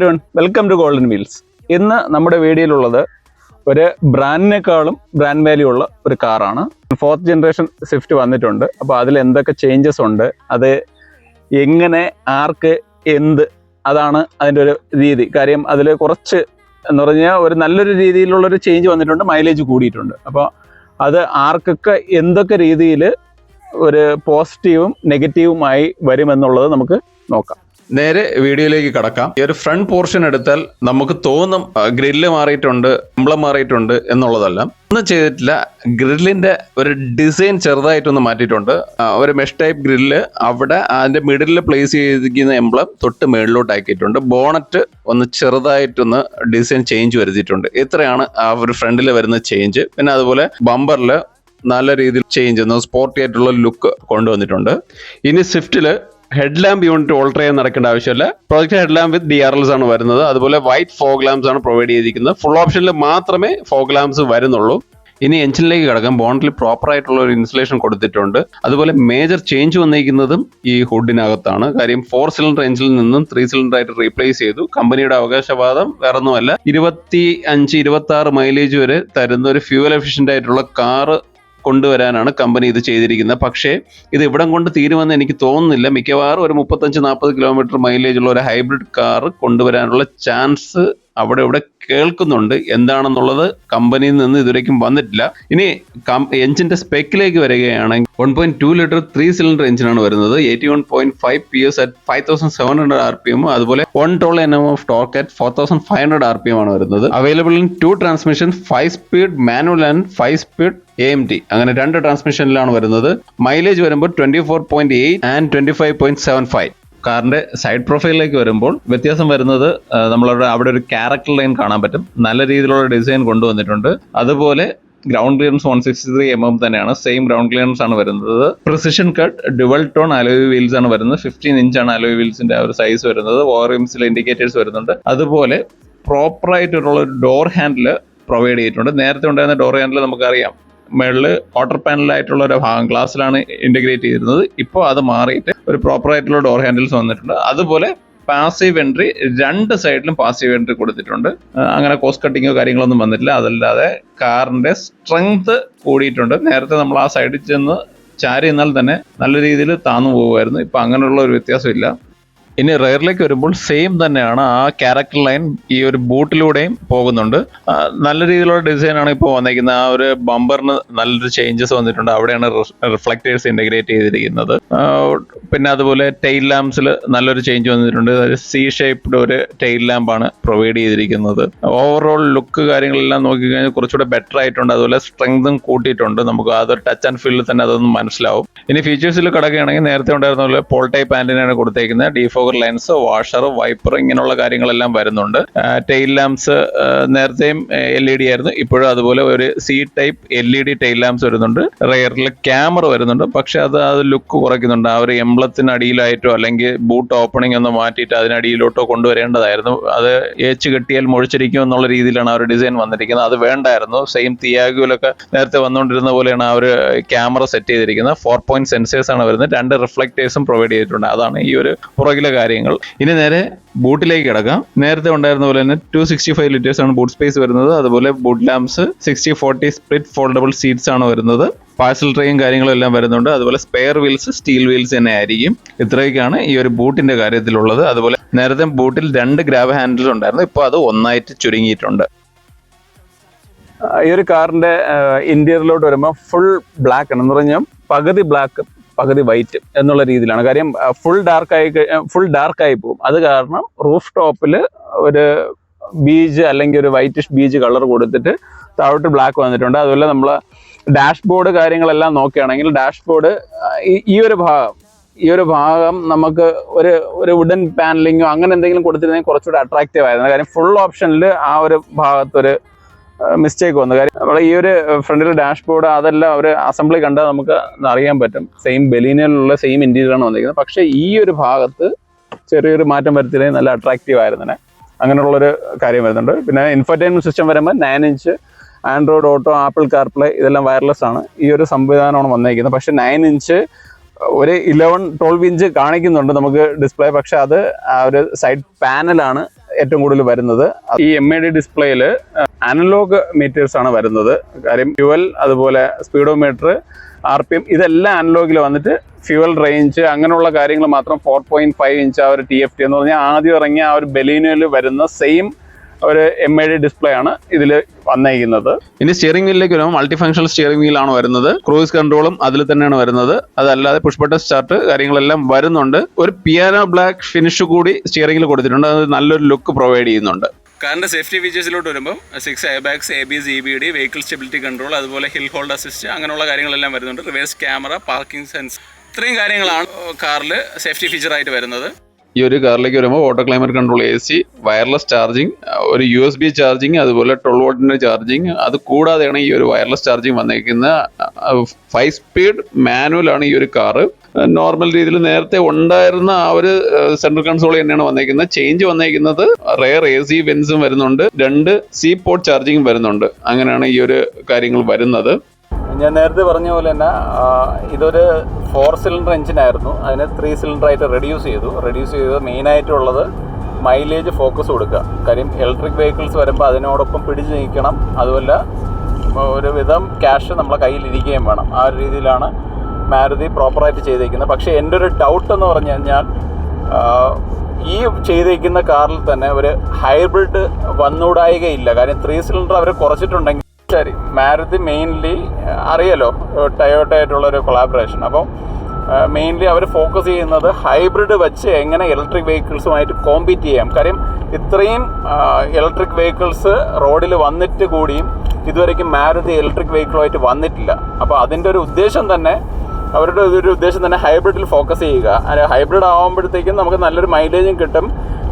Everyone welcome to Golden Wheels ഇന്ന് നമ്മുടെ വീഡിയോയിലുള്ളത് ഒരു ബ്രാൻഡിനേക്കാളും ബ്രാൻഡ് വാല്യൂ ഉള്ള ഒരു കാറാണ് ഫോർത്ത് ജനറേഷൻ സ്വിഫ്റ്റ് വന്നിട്ടുണ്ട്. അപ്പോൾ അതിൽ എന്തൊക്കെ ചേഞ്ചസ് ഉണ്ട് അത് എങ്ങനെ ആർക്ക് എന്ത് അതാണ് അതിന്റെ ഒരു രീതി. കാര്യം അതിൽ കുറച്ച് എന്ന് പറഞ്ഞാൽ ഒരു നല്ലൊരു രീതിയിലുള്ള ഒരു ചേഞ്ച് വന്നിട്ടുണ്ട് മൈലേജ് കൂടിയിട്ടുണ്ട്. അപ്പോൾ അത് ആർക്കൊക്കെ എന്തൊക്കെ രീതിയിൽ ഒരു പോസിറ്റീവും നെഗറ്റീവുമായി വരുമെന്നുള്ളത് നമുക്ക് നോക്കാം. നേരെ വീഡിയോയിലേക്ക് കടക്കാം. ഈ ഒരു ഫ്രണ്ട് പോർഷൻ എടുത്താൽ നമുക്ക് തോന്നും ഗ്രില്ല് മാറിയിട്ടുണ്ട് എംബ്ലം മാറിയിട്ടുണ്ട് എന്നുള്ളതല്ല. ഒന്നും ചെയ്തിട്ടില്ല. ഗ്രില്ലിന്റെ ഒരു ഡിസൈൻ ചെറുതായിട്ടൊന്ന് മാറ്റിയിട്ടുണ്ട്. ഒരു മെഷ് ടൈപ്പ് ഗ്രില്ല് അവിടെ അതിന്റെ മിഡിലിൽ പ്ലേസ് ചെയ്തിരിക്കുന്ന എംബ്ലം തൊട്ട് മേളിലോട്ട് ആക്കിയിട്ടുണ്ട്. ബോണറ്റ് ഒന്ന് ചെറുതായിട്ടൊന്ന് ഡിസൈൻ ചേഞ്ച് വരുത്തിയിട്ടുണ്ട്. ഇത്രയാണ് ആ ഒരു ഫ്രണ്ടിൽ വരുന്ന ചേഞ്ച് പിന്നെ അതുപോലെ ബമ്പറിൽ നല്ല രീതിയിൽ ചേഞ്ച് ഒന്ന് സ്പോർട്ടി ആയിട്ടുള്ള ലുക്ക് കൊണ്ടുവന്നിട്ടുണ്ട്. ഇനി സ്വിഫ്റ്റിൽ ഹെഡ് ലാമ്പ് യൂണിറ്റ് ഓൾട്ടർ ചെയ്യാൻ നടക്കേണ്ട ആവശ്യമില്ല. Project head lamp with D R Ls ആണ് വരുന്നത്. അതുപോലെ വൈറ്റ് ഫോഗ് ലാംസ് ആണ് പ്രൊവൈഡ് ചെയ്തിരിക്കുന്നത്. ഫുൾ ഓപ്ഷനിൽ മാത്രമേ ഫോഗ് ലാംസ് വരുന്നുള്ളൂ. ഇനി എഞ്ചിനിലേക്ക് കിടക്കാം. ബോണ്ടിൽ പ്രോപ്പർ ആയിട്ടുള്ള ഒരു ഇൻസുലേഷൻ കൊടുത്തിട്ടുണ്ട്. അതുപോലെ മേജർ ചേഞ്ച് വന്നിരിക്കുന്നതും ഈ ഹുഡിനകത്താണ് കാര്യം ഫോർ സിലിണ്ടർ എഞ്ചിനിൽ നിന്നും ത്രീ സിലിണ്ടർ ആയിട്ട് റീപ്ലേസ് ചെയ്തു. കമ്പനിയുടെ അവകാശവാദം വേറൊന്നുമല്ല. ഇരുപത്തി അഞ്ച് ഇരുപത്തി ആറ് മൈലേജ് വരെ തരുന്ന ഒരു ഫ്യൂവൽ എഫിഷ്യന്റ് ആയിട്ടുള്ള കാറ് കൊണ്ടുവരാനാണ് കമ്പനി ഇത് ചെയ്തിരിക്കുന്നത്. പക്ഷേ ഇത് ഇവിടം കൊണ്ട് തീരുമെന്ന് എനിക്ക് തോന്നുന്നില്ല. മിക്കവാറും ഒരു മുപ്പത്തഞ്ച് നാൽപ്പത് കിലോമീറ്റർ മൈലേജ് ഉള്ള ഒരു ഹൈബ്രിഡ് കാർ കൊണ്ടുവരാനുള്ള ചാൻസ് അവിടെ ഇവിടെ കേൾക്കുന്നുണ്ട്. എന്താണെന്നുള്ളത് കമ്പനിയിൽ നിന്ന് ഇതുവരേക്കും വന്നിട്ടില്ല. ഇനി എഞ്ചിന്റെ സ്പെക്കിലേക്ക് വരികയാണെങ്കിൽ one point two litre three cylinder എഞ്ചിനാണ് വരുന്നത്. Eighty one point five P S at five thousand seven hundred R P M അതുപോലെ one toll N M of torque at four thousand five hundred R P M ആണ് വരുന്നത്. Available in two transmission five speed manual and five speed A M T അങ്ങനെ രണ്ട് ട്രാൻസ്മിഷനിലാണ് വരുന്നത്. Mileage വരുമ്പോൾ twenty four point eight and twenty five point seven five കാറിന്റെ side പ്രൊഫൈലിലേക്ക് വരുമ്പോൾ വ്യത്യാസം വരുന്നത് നമ്മളവിടെ അവിടെ ഒരു ക്യാരക്ടർ ലൈൻ കാണാൻ പറ്റും. നല്ല രീതിയിലുള്ള ഡിസൈൻ കൊണ്ടുവന്നിട്ടുണ്ട്. അതുപോലെ ground clearance one sixty three M M തന്നെയാണ്. സെയിം ഗ്രൗണ്ട് ക്ലിയറൻസ് ആണ് വരുന്നത്. Precision cut dual tone alloy wheels ആണ് വരുന്നത്. ഫിഫ്റ്റീൻ ഇഞ്ച് ആണ് അലോയ് വീൽസിന്റെ ഒരു സൈസ് വരുന്നത്. ഓറിംസിൽ ഇൻഡിക്കേറ്റേഴ്സ് വരുന്നുണ്ട്. അതുപോലെ പ്രോപ്പർ ആയിട്ടുള്ള ഒരു ഡോർ ഹാൻഡിൽ പ്രൊവൈഡ് ചെയ്തിട്ടുണ്ട്. നേരത്തെ ഉണ്ടായിരുന്ന ഡോർ ഹാൻഡിൽ നമുക്കറിയാം. മുകളിൽ വാട്ടർ പാനലായിട്ടുള്ള ഒരു ഭാഗം ഗ്ലാസ്സിലാണ് ഇന്റഗ്രേറ്റ് ചെയ്തിരുന്നത്. ഇപ്പോൾ അത് മാറിയിട്ട് ഒരു പ്രോപ്പർ ആയിട്ടുള്ള ഡോർ ഹാൻഡിൽസ് വന്നിട്ടുണ്ട്. അതുപോലെ പാസീവ് എൻട്രി രണ്ട് സൈഡിലും പാസീവ് എൻട്രി കൊടുത്തിട്ടുണ്ട്. അങ്ങനെ കോസ്റ്റ് കട്ടിങ്ങോ കാര്യങ്ങളൊന്നും വന്നിട്ടില്ല. അതല്ലാതെ കാറിന്റെ സ്ട്രെങ്ത് കൂടിയിട്ടുണ്ട്. നേരത്തെ നമ്മൾ ആ സൈഡിൽ ചെന്ന് ചാരി നിന്നാൽ തന്നെ നല്ല രീതിയിൽ താന്നു പോകുമായിരുന്നു. ഇപ്പൊ അങ്ങനെയുള്ള ഒരു വ്യത്യാസമില്ല. ഇനി റെയറിലേക്ക് വരുമ്പോൾ സെയിം തന്നെയാണ് ആ ക്യാരക്ടർ ലൈൻ ഈ ഒരു ബൂട്ടിലൂടെയും പോകുന്നുണ്ട്. നല്ല രീതിയിലുള്ള ഡിസൈൻ ആണ് ഇപ്പോൾ വന്നിരിക്കുന്നത് ആ ഒരു ബമ്പറിന് നല്ലൊരു ചേഞ്ചസ് വന്നിട്ടുണ്ട്. അവിടെയാണ് റിഫ്ലക്റ്റേഴ്സ് ഇന്റഗ്രേറ്റ് ചെയ്തിരിക്കുന്നത്. പിന്നെ അതുപോലെ ടെയിൽ ലാംപ്സിൽ നല്ലൊരു ചേഞ്ച് വന്നിട്ടുണ്ട്. സി ഷേപ്ഡ് ഒരു ടെയിൽ ലാമ്പാണ് പ്രൊവൈഡ് ചെയ്തിരിക്കുന്നത്. ഓവറോൾ ലുക്ക് കാര്യങ്ങളെല്ലാം നോക്കിക്കഴിഞ്ഞാൽ കുറച്ചുകൂടെ ബെറ്റർ ആയിട്ടുണ്ട്. അതുപോലെ സ്ട്രെങ്തും കൂട്ടിയിട്ടുണ്ട്. നമുക്ക് അതൊരു ടച്ച് ആൻഡ് ഫീൽഡിൽ തന്നെ അതൊന്നും മനസ്സിലാവും. ഇനി ഫീച്ചേഴ്സിൽ കിടക്കുകയാണെങ്കിൽ നേരത്തെ ഉണ്ടായിരുന്ന പോലെ പോൾ ടൈപ്പ് ആന്റിനാണ് കൊടുത്തേക്കുന്നത്. ഡിഫോഗർ ലെൻസ് വാഷർ വൈപ്പർ ഇങ്ങനെയുള്ള കാര്യങ്ങളെല്ലാം വരുന്നുണ്ട്. ടെയിൽ ലാംപ്സ് നേരത്തെയും എൽ ഇ ഡി ആയിരുന്നു. ഇപ്പോഴും അതുപോലെ ഒരു C type L E D tail lamps വരുന്നുണ്ട്. റെയറിൽ ക്യാമറ വരുന്നുണ്ട്. പക്ഷെ അത് അത് ലുക്ക് കുറയ്ക്കുന്നുണ്ട്. ആ ഒരു എംബ്ലത്തിന് അടിയിലായിട്ടോ അല്ലെങ്കിൽ ബൂട്ട് ഓപ്പണിംഗ് ഒന്ന് മാറ്റിയിട്ട് അതിനടിയിലോട്ടോ കൊണ്ടുവരേണ്ടതായിരുന്നു. അത് ഏച്ച് കെട്ടിയാൽ മുഴിച്ചിരിക്കും എന്നുള്ള രീതിയിലാണ് ആ ഒരു ഡിസൈൻ വന്നിരിക്കുന്നത്. അത് വേണ്ടായിരുന്നു. സെയിം തിയാഗുലൊക്കെ നേരത്തെ വന്നുകൊണ്ടിരുന്ന പോലെയാണ് ആ ഒരു ക്യാമറ സെറ്റ് ചെയ്തിരിക്കുന്നത്. ഫോർ പോയിന്റ് സെൻസേഴ്സ് ആണ് വരുന്നത്. രണ്ട് റിഫ്ലക്റ്റേഴ്സും പ്രൊവൈഡ് ചെയ്തിട്ടുണ്ട്. അതാണ് ഈ ഒരു പുറകിലെ കാര്യങ്ങൾ. ഇനി നേരെ ബൂട്ടിലേക്ക് കിടക്കാം. നേരത്തെ ഉണ്ടായിരുന്ന പോലെ തന്നെ ടു സിക്സ്റ്റി ഫൈവ് ലിറ്റേഴ്സ് ആണ് ബൂട്ട് സ്പേസ് വരുന്നത്. അതുപോലെ boot lamps sixty forty split foldable seats ആണ് വരുന്നത്. പാഴ്സൽ ട്രെയും കാര്യങ്ങളും എല്ലാം വരുന്നുണ്ട്. അതുപോലെ സ്പെയർ വീൽസ് സ്റ്റീൽ വീൽസ് തന്നെ ആയിരിക്കും. ഇത്രയൊക്കെയാണ് ഈ ഒരു ബൂട്ടിന്റെ കാര്യത്തിലുള്ളത്. അതുപോലെ നേരത്തെ ബൂട്ടിൽ രണ്ട് ഗ്രാബ് ഹാൻഡിൽ ഉണ്ടായിരുന്നു. ഇപ്പോൾ അത് ഒന്നായിട്ട് ചുരുങ്ങിയിട്ടുണ്ട്. ഈ ഒരു കാറിന്റെ ഇന്റീരിയറിലോട്ട് വരുമ്പോൾ ഫുൾ ബ്ലാക്ക് ആണ്. എന്ന് പറഞ്ഞാൽ പകുതി ബ്ലാക്ക് പകുതി വൈറ്റ് എന്നുള്ള രീതിയിലാണ്. കാര്യം ഫുൾ ഡാർക്ക് ആയി ഫുൾ ഡാർക്ക് ആയി പോകും. അത് കാരണം റൂഫ് ടോപ്പിൽ ഒരു ബീജ് അല്ലെങ്കിൽ ഒരു വൈറ്റിഷ് ബീജ് കളർ കൊടുത്തിട്ട് താഴോട്ട് ബ്ലാക്ക് വന്നിട്ടുണ്ട്. അതുപോലെ നമ്മൾ ഡാഷ്ബോർഡ് കാര്യങ്ങളെല്ലാം നോക്കുകയാണെങ്കിൽ ഡാഷ്ബോർഡ് ഈ ഒരു ഭാഗം ഈ ഒരു ഭാഗം നമുക്ക് ഒരു ഒരു വുഡൻ പാനലിങ്ങോ അങ്ങനെ എന്തെങ്കിലും കൊടുത്തിരുന്നെങ്കിൽ കുറച്ചുകൂടി അട്രാക്റ്റീവ് ആയിരുന്നു. കാര്യം ഫുൾ ഓപ്ഷനിൽ ആ ഒരു ഭാഗത്തൊരു മിസ്റ്റേക്ക് വന്നു. കാര്യം നമ്മൾ ഈ ഒരു ഫ്രണ്ടിൽ ഡാഷ്ബോർഡ് അതെല്ലാം അവർ അസംബ്ലി കണ്ടാൽ നമുക്ക് അറിയാൻ പറ്റും. സെയിം ബലീനിലുള്ള സെയിം ഇന്റീരിയർ ആണ് വന്നിരിക്കുന്നത്. പക്ഷേ ഈ ഒരു ഭാഗത്ത് ചെറിയൊരു മാറ്റം വരുത്തിയില്ലെങ്കിൽ നല്ല അട്രാക്റ്റീവ് ആയിരുന്നേ അങ്ങനെയുള്ളൊരു കാര്യം വരുന്നുണ്ട്. പിന്നെ ഇൻഫർടൈൻമെന്റ് സിസ്റ്റം വരുമ്പോൾ nine inch Android Auto Apple CarPlay ഇതെല്ലാം വയർലെസ് ആണ്. ഈ ഒരു സംവിധാനമാണ് വന്നിരിക്കുന്നത് പക്ഷേ നയൻ ഇഞ്ച് ഒരു ഇലവൻ ട്വൽവ് ഇഞ്ച് കാണിക്കുന്നുണ്ട് നമുക്ക് ഡിസ്പ്ലേ പക്ഷെ അത് ആ ഒരു സൈഡ് പാനലാണ് ഏറ്റവും കൂടുതൽ വരുന്നത്. ഈ എം എ ഡി ഡിസ്പ്ലേയിൽ അനലോഗ് മീറ്റേഴ്സ് ആണ് വരുന്നത്. കാര്യം ഫ്യുവൽ അതുപോലെ സ്പീഡോമീറ്റർ ആർ പി എം ഇതെല്ലാം അനലോഗിൽ വന്നിട്ട് ഫ്യുവൽ റേഞ്ച് അങ്ങനെയുള്ള കാര്യങ്ങൾ മാത്രം ഫോർ പോയിന്റ് ഫൈവ് ഇഞ്ച് ആ ഒരു ടി എഫ് ടി എന്ന് പറഞ്ഞാൽ ആദ്യം ഇറങ്ങിയ ആ ഒരു ബലീനയിൽ വരുന്ന സെയിം ഒരു എം ഐ ഡി ഡിസ്പ്ലേ ആണ് ഇതിൽ വന്നേക്കുന്നത്. ഇനി സ്റ്റിയറിംഗ് വീലിലേക്ക് വരുമ്പോൾ മൾട്ടി ഫംഗ്ഷണൽ സ്റ്റിയറിംഗ് വീലാണ് വരുന്നത്. ക്രൂസ് കൺട്രോളും അതിൽ തന്നെയാണ് വരുന്നത്. അതല്ലാതെ പുഷ് ബട്ടൺ സ്റ്റാർട്ട് കാര്യങ്ങളെല്ലാം വരുന്നുണ്ട്. ഒരു പിയാനോ ബ്ലാക്ക് ഫിനിഷ് കൂടി സ്റ്റിയറിംഗിൽ കൊടുത്തിട്ടുണ്ട്. അത് നല്ലൊരു ലുക്ക് പ്രൊവൈഡ് ചെയ്യുന്നുണ്ട്. കാറിന്റെ സേഫ്റ്റി ഫീച്ചേഴ്സിലോട്ട് വരുമ്പോൾ six air bags A B G B D vehicle stability control അതുപോലെ ഹിൽ ഹോൾഡ് അസിസ്റ്റ് അങ്ങനെയുള്ള കാര്യങ്ങളെല്ലാം വരുന്നുണ്ട്. റിവേഴ്സ് ക്യാമറ പാർക്കിംഗ് സെൻസ് ഇത്രയും കാര്യങ്ങളാണ് കാറിൽ സേഫ്റ്റി ഫീച്ചറായിട്ട് വരുന്നത്. ഈ ഒരു കാറിലേക്ക് വരുമ്പോൾ auto climate control A C wireless charging ഒരു യു എസ് ബി ചാർജിങ് അതുപോലെ ട്വൽവ് വോട്ടിന്റെ ചാർജിങ് അത് കൂടാതെയാണ് ഈ ഒരു വയർലെസ് ചാർജിങ് വന്നിരിക്കുന്ന ഫൈവ് സ്പീഡ് മാനുവൽ ആണ് ഈ ഒരു കാറ്. നോർമൽ രീതിയിൽ നേരത്തെ ഉണ്ടായിരുന്ന ആ ഒരു സെൻട്രൽ കൺസോൾ തന്നെയാണ് വന്നേക്കുന്നത്. ചേഞ്ച് വന്നേക്കുന്നത് റെയർ എ സി വെൻസും വരുന്നുണ്ട്. രണ്ട് സി പോർട്ട് ചാർജിങ് വരുന്നുണ്ട്. അങ്ങനെയാണ് ഈ ഒരു കാര്യങ്ങൾ വരുന്നത്. ഞാൻ നേരത്തെ പറഞ്ഞ പോലെ തന്നെ ഇതൊരു ഫോർ സിലിണ്ടർ എഞ്ചിനായിരുന്നു അതിനെ ത്രീ സിലിണ്ടർ ആയിട്ട് റെഡ്യൂസ് ചെയ്തു. റെഡ്യൂസ് ചെയ്ത് മെയിനായിട്ടുള്ളത് മൈലേജ് ഫോക്കസ് കൊടുക്കുക. കാര്യം ഇലക്ട്രിക് വെഹിക്കിൾസ് വരുമ്പോൾ അതിനോടൊപ്പം പിടിച്ചു നിൽക്കണം. അതുമല്ല ഒരുവിധം ക്യാഷ് നമ്മളെ കയ്യിൽ ഇരിക്കുകയും വേണം. ആ ഒരു രീതിയിലാണ് മാരുതി പ്രോപ്പറായിട്ട് ചെയ്തേക്കുന്നത്. പക്ഷേ എന്റെ ഒരു ഡൗട്ട് എന്ന് പറഞ്ഞു കഴിഞ്ഞാൽ ഈ ചെയ്തേക്കുന്ന കാറിൽ തന്നെ ഒരു ഹൈബ്രിഡ് വന്നുകൂടായികയില്ല. കാര്യം ത്രീ സിലിണ്ടർ അവർ കുറച്ചിട്ടുണ്ടെങ്കിൽ ശരി. മാരുതി മെയിൻലി അറിയാലോ ടയോട്ട ഒരു കൊളാബറേഷൻ അപ്പം മെയിൻലി അവർ ഫോക്കസ് ചെയ്യുന്നത് ഹൈബ്രിഡ് വെച്ച് എങ്ങനെ ഇലക്ട്രിക് വെഹിക്കിൾസുമായിട്ട് കോമ്പീറ്റ് ചെയ്യാം. കാര്യം ഇത്രയും ഇലക്ട്രിക് വെഹിക്കിൾസ് റോഡിൽ വന്നിട്ട് കൂടിയും ഇതുവരേക്കും മാരുതി ഇലക്ട്രിക് വെഹിക്കിളുമായിട്ട് വന്നിട്ടില്ല. അപ്പോൾ അതിന്റെ ഒരു ഉദ്ദേശം തന്നെ അവരുടെ ഒരു ഉദ്ദേശം തന്നെ ഹൈബ്രിഡിൽ ഫോക്കസ് ചെയ്യുക. ഹൈബ്രിഡ് ആകുമ്പോഴത്തേക്കും നമുക്ക് നല്ലൊരു മൈലേജും കിട്ടും.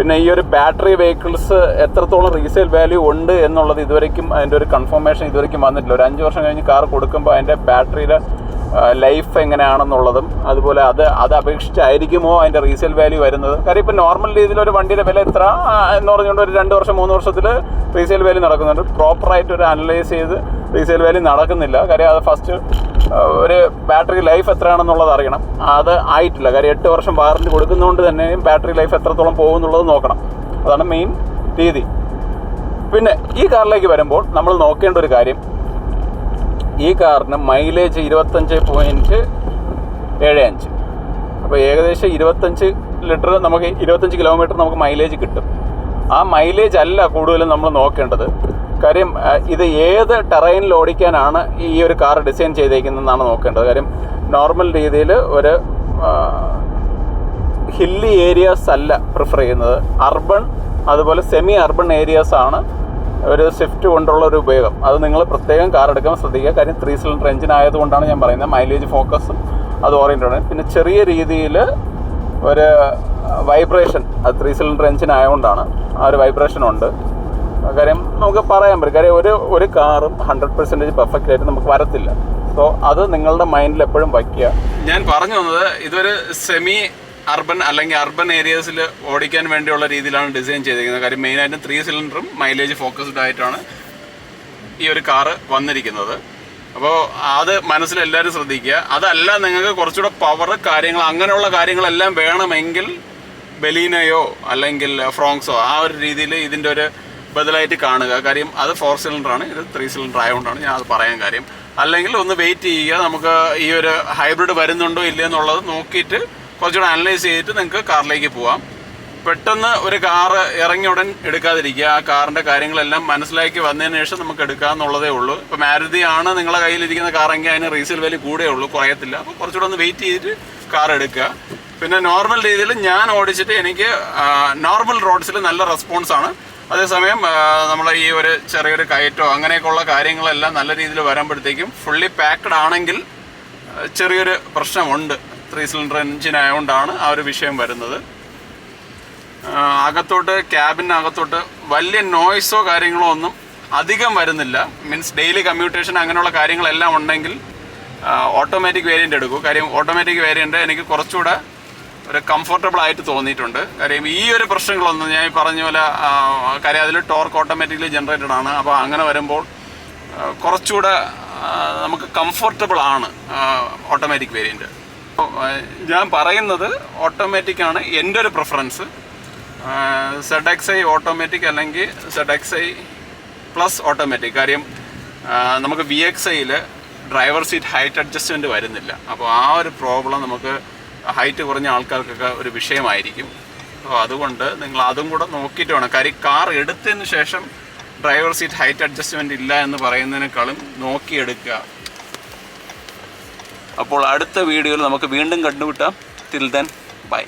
പിന്നെ ഈ ഒരു ബാറ്ററി വെഹിക്കിൾസ് എത്രത്തോളം റീസെയിൽ വാല്യൂ ഉണ്ട് എന്നുള്ളത് ഇതുവരെയ്ക്കും അതിന്റെ ഒരു കൺഫർമേഷൻ ഇതുവരെയ്ക്കും വന്നിട്ടില്ല. ഒരു അഞ്ച് വർഷം കഴിഞ്ഞ് കാർ കൊടുക്കുമ്പോൾ അതിന്റെ ബാറ്ററിയുടെ ലൈഫ് എങ്ങനെയാണെന്നുള്ളതും അതുപോലെ അത് അത് അപേക്ഷിച്ചായിരിക്കുമോ അതിന്റെ റീസെയിൽ വാല്യൂ വരുന്നത്? കാര്യം ഇപ്പോൾ നോർമൽ രീതിയിൽ ഒരു വണ്ടിയുടെ വില എത്ര? എന്ന് പറഞ്ഞുകൊണ്ട് ഒരു രണ്ട് വർഷം മൂന്ന് വർഷത്തിൽ റീസെയിൽ വാല്യൂ നടക്കുന്നുണ്ട്. പ്രോപ്പറായിട്ട് ഒരു അനലൈസ് ചെയ്ത് റീസെയിൽ വാല്യൂ നടക്കുന്നില്ല. കാര്യം അത് ഫസ്റ്റ് ഒരു ബാറ്ററി ലൈഫ് എത്രയാണെന്നുള്ളത് അറിയണം. അത് ആയിട്ടില്ല. കാര്യം എട്ട് വർഷം വാറണ്ടി കൊടുക്കുന്നതുകൊണ്ട് തന്നെയും ബാറ്ററി ലൈഫ് എത്രത്തോളം പോകുന്നുള്ളത് നോക്കണം. അതാണ് മെയിൻ രീതി. പിന്നെ ഈ കാറിലേക്ക് വരുമ്പോൾ നമ്മൾ നോക്കേണ്ട ഒരു കാര്യം. ഈ കാറിന് മൈലേജ് ഇരുപത്തഞ്ച് പോയിന്റ് ഏഴ് അഞ്ച്. അപ്പോൾ ഏകദേശം ഇരുപത്തഞ്ച് ലിറ്റർ നമുക്ക് ഇരുപത്തഞ്ച് കിലോമീറ്റർ നമുക്ക് മൈലേജ് കിട്ടും. ആ മൈലേജ് അല്ല കൂടുതലും നമ്മൾ നോക്കേണ്ടത്. കാര്യം ഇത് ഏത് ടെറൈനിൽ ഓടിക്കാനാണ് ഈ ഒരു കാർ ഡിസൈൻ ചെയ്തേക്കുന്നതെന്നാണ് നോക്കേണ്ടത്. കാര്യം നോർമൽ രീതിയിൽ ഒരു ഹില്ലി ഏരിയാസ് അല്ല പ്രിഫർ ചെയ്യുന്നത്. അർബൺ അതുപോലെ സെമി അർബൺ ഏരിയാസ് ആണ് ഒരു സ്വിഫ്റ്റ് കൊണ്ടുള്ള ഒരു ഉപയോഗം. അത് നിങ്ങൾ പ്രത്യേകം കാർ എടുക്കാൻ ശ്രദ്ധിക്കുക. കാര്യം ത്രീ സിലിണ്ടർ എഞ്ചിൻ ആയതുകൊണ്ടാണ് ഞാൻ പറയുന്നത്. മൈലേജ് ഫോക്കസും അത് ഓറിയന്റഡ് ആണ്. പിന്നെ ചെറിയ രീതിയിൽ ഒരു വൈബ്രേഷൻ അത് ത്രീ സിലിണ്ടർ എഞ്ചിൻ ആയതുകൊണ്ടാണ് ആ ഒരു വൈബ്രേഷൻ ഉണ്ട്. കാര്യം നമുക്ക് പറയാൻ പറ്റും. കാര്യം ഒരു ഒരു കാറും ഹൺഡ്രഡ് പെർസെന്റേജ് പെർഫെക്റ്റ് ആയിട്ട് നമുക്ക് വരത്തില്ല. സോ അത് നിങ്ങളുടെ മൈൻഡിൽ എപ്പോഴും വയ്ക്കുക. ഞാൻ പറഞ്ഞു വന്നത് ഇതൊരു സെമി അർബൻ അല്ലെങ്കിൽ അർബൻ ഏരിയാസിൽ ഓടിക്കാൻ വേണ്ടിയുള്ള രീതിയിലാണ് ഡിസൈൻ ചെയ്തിരിക്കുന്നത്. കാര്യം മെയിനായിട്ടും ത്രീ സിലിണ്ടറും മൈലേജ് ഫോക്കസ്ഡ് ആയിട്ടാണ് ഈ ഒരു കാറ് വന്നിരിക്കുന്നത്. അപ്പോൾ അത് മനസ്സിൽ എല്ലാവരും ശ്രദ്ധിക്കുക. അതല്ല നിങ്ങൾക്ക് കുറച്ചുകൂടെ പവർ കാര്യങ്ങൾ അങ്ങനെയുള്ള കാര്യങ്ങളെല്ലാം വേണമെങ്കിൽ ബലീനയോ അല്ലെങ്കിൽ ഫ്രോങ്സോ ആ ഒരു രീതിയിൽ ഇതിന്റെ ഒരു ബദലായിട്ട് കാണുക. കാര്യം അത് ഫോർ സിലിണ്ടറാണ് ഇത് ത്രീ സിലിണ്ടർ ആയതുകൊണ്ടാണ് ഞാൻ അത് പറയാൻ കാര്യം. അല്ലെങ്കിൽ ഒന്ന് വെയിറ്റ് ചെയ്യുക. നമുക്ക് ഈ ഒരു ഹൈബ്രിഡ് വരുന്നുണ്ടോ ഇല്ലയോ എന്നുള്ളത് നോക്കിയിട്ട് കുറച്ചുകൂടെ അനലൈസ് ചെയ്തിട്ട് നിങ്ങൾക്ക് കാറിലേക്ക് പോവാം. പെട്ടെന്ന് ഒരു കാറ് ഇറങ്ങി ഉടൻ എടുക്കാതിരിക്കുക. ആ കാറിന്റെ കാര്യങ്ങളെല്ലാം മനസ്സിലാക്കി വന്നതിന് ശേഷം നമുക്ക് എടുക്കാന്നുള്ളതേ ഉള്ളൂ. ഇപ്പോൾ മാരുതിയാണ് ആണ് നിങ്ങളെ കയ്യിലിരിക്കുന്ന കാറെങ്കിൽ അതിന് റീസെയിൽ വാല്യൂ കൂടെ ഉള്ളൂ. കുറയത്തില്ല. അപ്പോൾ കുറച്ചുകൂടെ ഒന്ന് വെയിറ്റ് ചെയ്തിട്ട് കാർ എടുക്കുക. പിന്നെ നോർമൽ രീതിയിൽ ഞാൻ ഓടിച്ചിട്ട് എനിക്ക് നോർമൽ റോഡ്സിൽ നല്ല റെസ്പോൺസാണ് അതേസമയം നമ്മൾ ഈ ഒരു ചെറിയൊരു കയറ്റോ അങ്ങനെയൊക്കെയുള്ള കാര്യങ്ങളെല്ലാം നല്ല രീതിയിൽ വരുമ്പോഴത്തേക്കും ഫുള്ളി പാക്ക്ഡ് ആണെങ്കിൽ ചെറിയൊരു പ്രശ്നമുണ്ട്. ത്രീ സിലിണ്ടർ എഞ്ചിനായതുകൊണ്ടാണ് ആ ഒരു വിഷയം വരുന്നത്. അകത്തോട്ട് ക്യാബിനകത്തോട്ട് വലിയ നോയ്സോ കാര്യങ്ങളോ ഒന്നും അധികം വരുന്നില്ല. മീൻസ് ഡെയിലി കമ്മ്യൂട്ടേഷൻ അങ്ങനെയുള്ള കാര്യങ്ങളെല്ലാം ഉണ്ടെങ്കിൽ ഓട്ടോമാറ്റിക് വേരിയന്റ് എടുക്കും. കാര്യം ഓട്ടോമാറ്റിക് വേരിയന്റ് എനിക്ക് കുറച്ചുകൂടെ ഒരു കംഫർട്ടബിൾ ആയിട്ട് തോന്നിയിട്ടുണ്ട്. കാര്യം ഈ ഒരു പ്രശ്നങ്ങളൊന്നും ഞാൻ പറഞ്ഞ പോലെ കാര്യം അതിൽ ടോർക്ക് ഓട്ടോമാറ്റിക്കലി ജനറേറ്റഡ് ആണ്. അപ്പോൾ അങ്ങനെ വരുമ്പോൾ കുറച്ചുകൂടെ നമുക്ക് കംഫർട്ടബിൾ ആണ് ഓട്ടോമാറ്റിക് വേരിയന്റ് ഞാൻ പറയുന്നത് ഓട്ടോമാറ്റിക് ആണ് എന്റെ ഒരു preference Z X I automatic അല്ലെങ്കിൽ Z X I plus automatic കാര്യം നമുക്ക് വി എക്സ് ഐയിൽ ഡ്രൈവർ സീറ്റ് ഹൈറ്റ് അഡ്ജസ്റ്റ്മെന്റ് വരുന്നില്ല. അപ്പോൾ ആ ഒരു പ്രോബ്ലം നമുക്ക് ഹൈറ്റ് കുറഞ്ഞ ആൾക്കാർക്കൊക്കെ ഒരു വിഷയമായിരിക്കും. അപ്പോൾ അതുകൊണ്ട് നിങ്ങൾ അതും കൂടെ നോക്കിയിട്ട് വേണം. കാര്യം കാർ എടുത്തതിന് ശേഷം ഡ്രൈവർ സീറ്റ് ഹൈറ്റ് അഡ്ജസ്റ്റ്മെന്റ് ഇല്ല എന്ന് പറയുന്നതിനേക്കാളും നോക്കിയെടുക്കുക. അപ്പോൾ അടുത്ത വീഡിയോയിൽ നമുക്ക് വീണ്ടും കണ്ടുമുട്ടാം. Till then bye